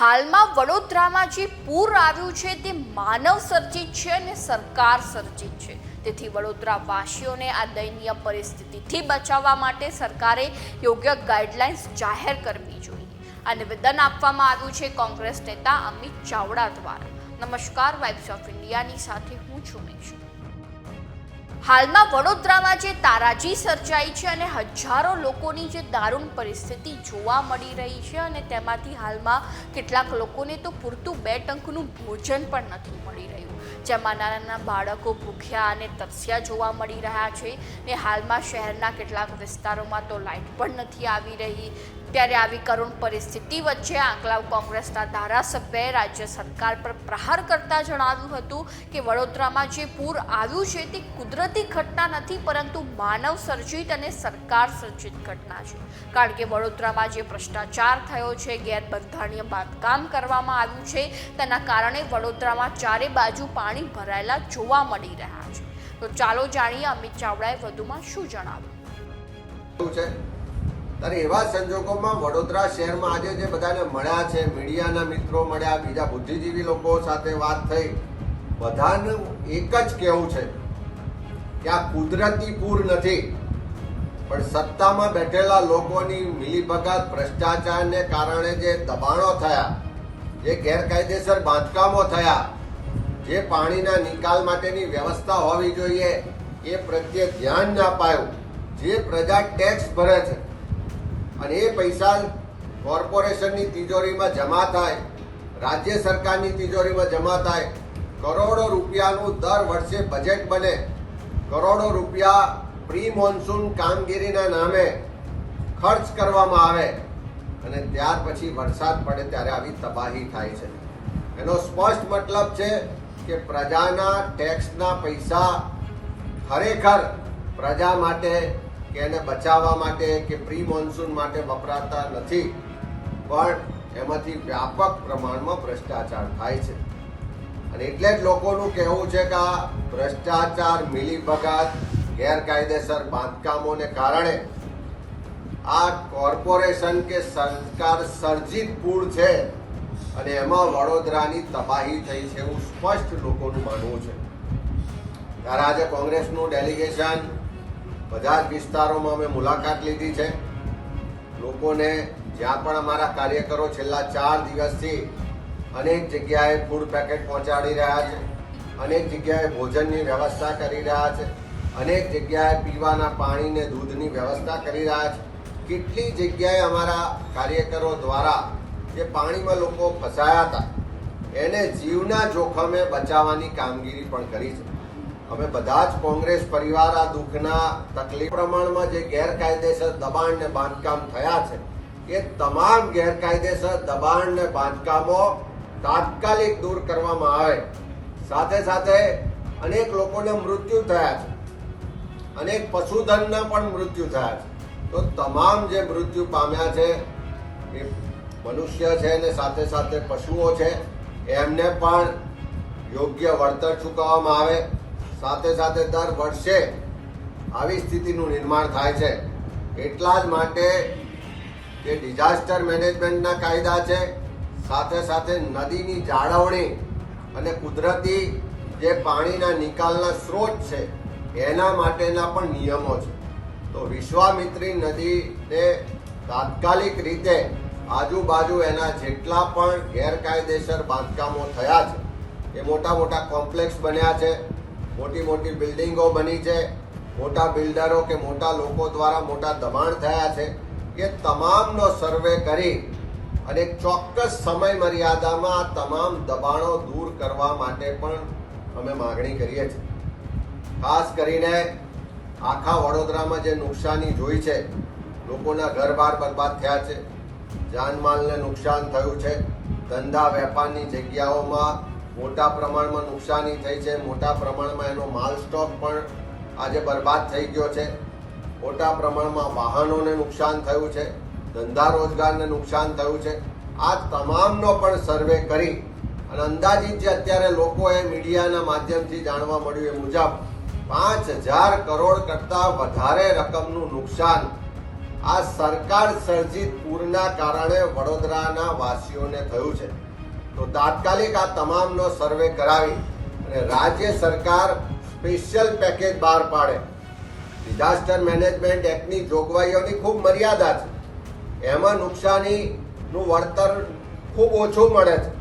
હાલમાં વડોદરામાં જે પૂર આવ્યું છે તે માનવ સર્જિત છે અને સરકાર સર્જિત છે. તેથી વડોદરા વાસીઓને આ દયનીય પરિસ્થિતિથી બચાવવા માટે સરકારે યોગ્ય ગાઈડલાઇન્સ જાહેર કરવી જોઈએ. આ નિવેદન આપવામાં આવ્યું છે કોંગ્રેસ નેતા અમિત ચાવડા દ્વારા. નમસ્કાર વાઇબ્સ ઓફ ઇન્ડિયાની સાથે હું છું મેક્ષુ હાલમાં વડોદરામાં જે તારાજી સર્જાઈ છે અને હજારો લોકોની જે દારૂણ પરિસ્થિતિ જોવા મળી રહી છે અને તેમાંથી હાલમાં કેટલાક લોકોને તો પૂરતું બે ટંકનું ભોજન પણ નથી મળી રહ્યું. જેમાં નાના નાના બાળકો ભૂખ્યા અને તરસ્યા જોવા મળી રહ્યા છે ને હાલમાં શહેરના કેટલાક વિસ્તારોમાં તો લાઇટ પણ નથી આવી રહી. ત્યારે આવી કરુણ પરિસ્થિતિ વચ્ચે આંકલાવ કોંગ્રેસના ધારાસભ્યએ રાજ્ય સરકાર પર પ્રહાર કરતા જણાવ્યું હતું કે વડોદરામાં જે પૂર આવ્યું છે તે કુદરતી ઘટના નથી, પરંતુ માનવ સર્જિત અને સરકાર સર્જિત ઘટના છે. કારણ કે વડોદરામાં જે ભ્રષ્ટાચાર થયો છે, ગેરબંધારણીય બાંધકામ કરવામાં આવ્યું છે, તેના કારણે વડોદરામાં ચારે બાજુ પાણી ભરાયેલા જોવા મળી રહ્યા છે. તો ચાલો જાણીએ અમિત ચાવડાએ વધુમાં શું જણાવ્યું. છે? ત્યારે એવા સંજોગોમાં વડોદરા શહેરમાં આજે જે બધાને મળ્યા છે, મીડિયાના મિત્રો મળ્યા, બીજા બુદ્ધિજીવી લોકો સાથે વાત થઈ, બધાનું એક જ કહેવું છે કે આ કુદરતી પૂર નથી, પણ સત્તામાં બેઠેલા લોકોની મિલીભગત ભ્રષ્ટાચારને કારણે જે દબાણો થયા, જે ગેરકાયદેસર બાંધકામો થયા જે પાણીના નિકાલ માટેની વ્યવસ્થા હોવી જોઈએ, એ પ્રત્યે ધ્યાન ના પાયું જે પ્રજા ટેક્સ ભરે છે અને એ પૈસા કોર્પોરેશનની તિજોરીમાં જમા થાય, રાજ્ય સરકારની તિજોરીમાં જમા થાય, કરોડો રૂપિયાનું દર વર્ષે બજેટ બને. કરોડો રૂપિયા પ્રી મોન્સૂન કામગીરીના નામે ખર્ચ કરવામાં આવે અને ત્યાર પછી વરસાદ પડે ત્યારે આવી તબાહી થાય છે. એનો સ્પષ્ટ મતલબ છે કે પ્રજાના ટેક્સના પૈસા ખરેખર પ્રજા માટે કે એને બચાવવા માટે કે પ્રી મોન્સૂન માટે વપરાતા નથી. પણ એમાંથી વ્યાપક પ્રમાણમાં ભ્રષ્ટાચાર થાય છે. અને એટલે જ લોકોનું કહેવું છે કે આ ભ્રષ્ટાચાર, મિલીભગત, ગેરકાયદેસર બાંધકામોને કારણે આ કોર્પોરેશન કે સરકાર સર્જિત પૂર છે અને એમાં વડોદરાની તબાહી થઈ છે એવું સ્પષ્ટ લોકોનું માનવું છે. ત્યારે આજે કોંગ્રેસનું ડેલિગેશન બધા જ વિસ્તારોમાં અમે મુલાકાત લીધી છે. લોકોને જ્યાં પણ અમારા કાર્યકરો છેલ્લા ચાર દિવસથી અનેક જગ્યાએ ફૂડ પેકેટ પહોંચાડી રહ્યા છે. અનેક જગ્યાએ ભોજનની વ્યવસ્થા કરી રહ્યા છે. અનેક જગ્યાએ પીવાના પાણી ને દૂધની વ્યવસ્થા કરી રહ્યા છે. કેટલી જગ્યાએ અમારા કાર્યકરો દ્વારા જે પાણીમાં લોકો ફસાયા હતા, એને જીવના જોખમે બચાવવાની કામગીરી પણ કરી છે. અમે બધા જ કોંગ્રેસ પરિવાર આ દુઃખના તકલીફ પ્રમાણમાં જે ગેરકાયદેસર દબાણ ને બાંધકામ થયા છે, એ તમામ ગેરકાયદેસર દબાણ ને બાંધકામો તાત્કાલિક દૂર કરવામાં આવે. સાથે સાથે અનેક લોકોને મૃત્યુ થયા છે. અનેક પશુધનના પણ મૃત્યુ થયા છે. તો તમામ જે મૃત્યુ પામ્યા છે, એ મનુષ્ય છે ને સાથે સાથે પશુઓ છે, એમને પણ યોગ્ય વળતર ચૂકવવામાં આવે. સાથે સાથે દર વર્ષે આવી સ્થિતિનું નિર્માણ થાય છે. એટલા જ માટે જે ડિઝાસ્ટર મેનેજમેન્ટના કાયદા છે, સાથે સાથે નદીની જાળવણી અને કુદરતી જે પાણીના નિકાલના સ્ત્રોત છે, એના માટેના પણ નિયમો છે. તો વિશ્વામિત્રી નદીને તાત્કાલિક રીતે આજુબાજુ એના જેટલા પણ ગેરકાયદેસર બાંધકામો થયા છે, એ મોટા મોટા કોમ્પ્લેક્સ બન્યા છે, મોટી મોટી બિલ્ડિંગો બની છે, મોટા બિલ્ડરો કે મોટા લોકો દ્વારા મોટા દબાણ થયા છે, એ તમામનો સર્વે કરી અને ચોક્કસ સમય મર્યાદામાં આ તમામ દબાણો દૂર કરવા માટે પણ અમે માગણી કરીએ છીએ. ખાસ કરીને આખા વડોદરામાં જે નુકસાની જોઈ છે, લોકોના ઘર બાર બરબાદ થયા છે જાનમાલને નુકસાન થયું છે. ધંધા વેપારની જગ્યાઓમાં મોટા પ્રમાણમાં નુકસાની થઈ છે. મોટા પ્રમાણમાં એનો માલ સ્ટોક પણ આજે બરબાદ થઈ ગયો છે. મોટા પ્રમાણમાં વાહનોને નુકસાન થયું છે. ધંધા રોજગારને નુકસાન થયું છે. આ તમામનો પણ સર્વે કરી અને અંદાજિત જે અત્યારે લોકોએ મીડિયાના માધ્યમથી જાણવા મળ્યું એ મુજબ પાંચ હજાર કરોડ કરતાં વધારે રકમનું નુકસાન આ સરકાર સર્જિત પૂરના કારણે વડોદરાના વાસીઓને થયું છે. તો તાત્કાલિક આ તમામનો સર્વે કરાવી અને રાજ્ય સરકાર સ્પેશિયલ પેકેજ બહાર પાડે. ડિઝાસ્ટર મેનેજમેન્ટ એક્ટની જોગવાઈઓની ખૂબ મર્યાદા છે. એમાં નુકસાનીનું વળતર ખૂબ ઓછું મળે છે.